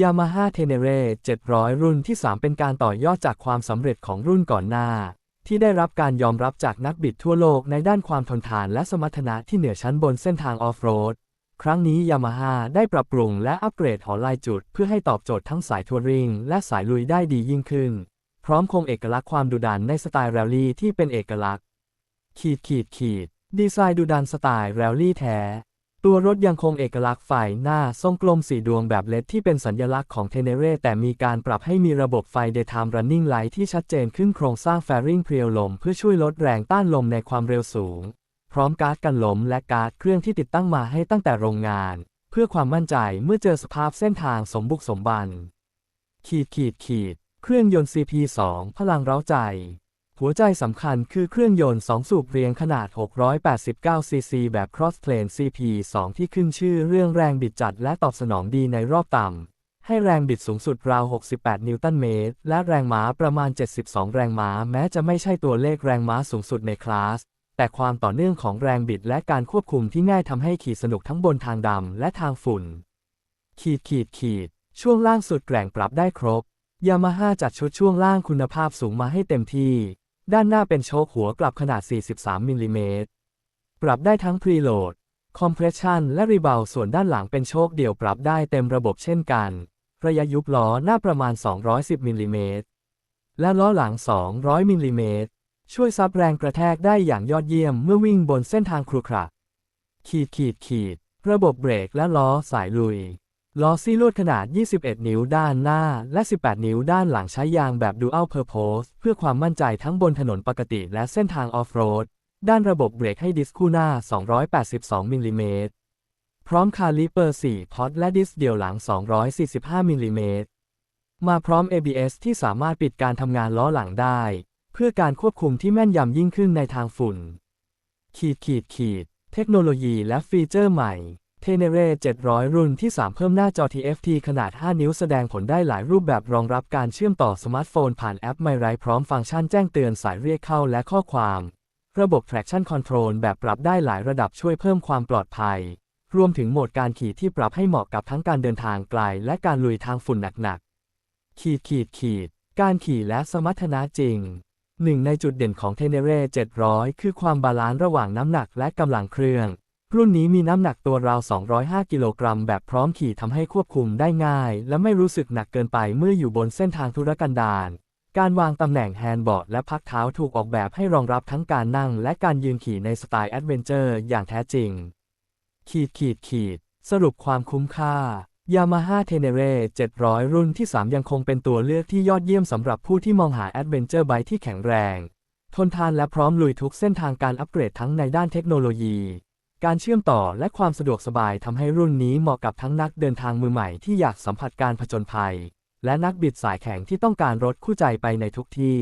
Yamaha Tenere 700 รุ่นที่ 3 เป็นการต่อยอดจากความสำเร็จของรุ่นก่อนหน้า ที่ได้รับการยอมรับจากนักบิดทั่วโลกในด้านความทนทานและสมรรถนะที่เหนือชั้นบนเส้นทางออฟโรด ครั้งนี้ Yamaha ได้ปรับปรุงและอัปเกรดหอลายจุด เพื่อให้ตอบโจทย์ทั้งสายทัวริงและสายลุยได้ดียิ่งขึ้น พร้อมคงเอกลักษณ์ความดุดันในสไตล์แรลลี่ที่เป็นเอกลักษณ์ ขีดขีดขีด ดีไซน์ดุดันสไตล์แรลลี่แท้ ตัวรถยังคงเอกลักษณ์ไฟหน้าทรงกลมสีดวงแบบเลดที่เป็นสัญลักษณ์ของเทเนเร่แต่มีการปรับให้มีระบบไฟ Daytime Running Light ที่ชัดเจนขึ้นโครงสร้างแฟริงเพรียวลม เพื่อช่วยลดแรงต้านลมในความเร็วสูง พร้อมการ์ดกันลมและการ์ดเครื่องที่ติดตั้งมาให้ตั้งแต่โรงงาน เพื่อความมั่นใจเมื่อเจอสภาพเส้นทางสมบุกสมบัน ขีดขีดขีด เครื่องยนต์ CP2 พลังเร้าใจ หัวใจสำคัญคือเครื่องยนต์ 2 สูบเรียงขนาด 689 ซีซีแบบ Cross Plane CP2 ที่ขึ้นชื่อเรื่องแรงบิดจัดและตอบสนองดีในรอบต่ำ ให้แรงบิดสูงสุดราว 68 นิวตันเมตร และแรงม้าประมาณ 72 แรงม้า แม้จะไม่ใช่ตัวเลขแรงม้าสูงสุดในคลาส แต่ความต่อเนื่องของแรงบิดและการควบคุมที่ง่ายทำให้ขี่สนุกทั้งบนทางดำและทางฝุ่น ขีดขีดขีด ช่วงล่างสุดแกร่งปรับได้ครบ ยามาฮ่าจัดชุดช่วงล่างคุณภาพสูงมาให้เต็มที่ ด้านหน้าเป็นโชคหัวกลับขนาด 43 มิลลิเมตร ปรับได้ทั้งพรีโหลด คอมเพรสชันและรีเบาส่วนด้านหลังเป็นโชคเดี่ยวปรับได้เต็มระบบเช่นกัน ระยะยุบล้อหน้าประมาณ 210 มิลลิเมตร และล้อหลัง 200 มิลลิเมตร ช่วยซับแรงกระแทกได้อย่างยอดเยี่ยมเมื่อวิ่งบนเส้นทางครุขระขีดขีดขีด ระบบเบรกและล้อสายลุย ล้อซี่ลวดขนาด 21 นิ้วด้านหน้า และ 18 นิ้วด้านหลังใช้ยางแบบ Dual Purpose เพื่อความมั่นใจทั้งบนถนนปกติและเส้นทางออฟโรด ด้านระบบเบรกให้ดิสคู่หน้า 282 มิลลิเมตร พร้อมคาลิเปอร์ 4 พอตและดิสเดียวหลัง 245 มิลลิเมตร มาพร้อม ABS ที่สามารถปิดการทำงานล้อหลังได้ เพื่อการควบคุมที่แม่นยำยิ่งขึ้นในทางฝุ่น ขีดขีดขีด เทคโนโลยีและฟีเจอร์ใหม่ Tenere 700 รุ่นที่ 3 เพิ่มหน้าจอ TFT ขนาด 5 นิ้วแสดงผลได้หลายรูปแบบรองรับการเชื่อมต่อสมาร์ทโฟนผ่านแอป m y r i พร้อมฟังก์ชันแจ้งเตือนสายเรียกเข้าและข้อความ ระบบ traction control แบบปรับได้หลายระดับช่วยเพิ่มความปลอดภัย รวมถึงโหมดการขี่ที่ปรับให้เหมาะกับทั้งการเดินทางไกลและการลุยทางฝุ่นหนักๆ ขีดขีดขีด การขี่และสมรรถนะจริงหนึ่งในจุดเด่นของ Tenere 700 คือความบาลานซ์ระหว่างน้ำหนักและกำลังเครื่อง รุ่นนี้มีน้ำหนักตัวราว 205 กิโลกรัมแบบพร้อมขี่ทำให้ควบคุมได้ง่าย และไม่รู้สึกหนักเกินไปเมื่ออยู่บนเส้นทางธุรกันดารการวางตำแหน่งแฮนด์บอร์ดและพักเท้าถูกออกแบบให้รองรับทั้งการนั่งและการยืนขี่ในสไตล์แอดเวนเจอร์อย่างแท้จริง ขีดขีดขีด สรุปความคุ้มค่า Yamaha Tenere 700 รุ่นที่ 3 ยังคงเป็นตัวเลือกที่ยอดเยี่ยมสำหรับผู้ที่มองหาแอดเวนเจอร์ไบที่แข็งแรง ทนทานและพร้อมลุยทุกเส้นทางการอัปเกรดทั้งในด้านเทคโนโลยี การเชื่อมต่อและความสะดวกสบายทำให้รุ่นนี้เหมาะกับทั้งนักเดินทางมือใหม่ที่อยากสัมผัสการผจญภัย และนักบิดสายแข็งที่ต้องการรถคู่ใจไปในทุกที่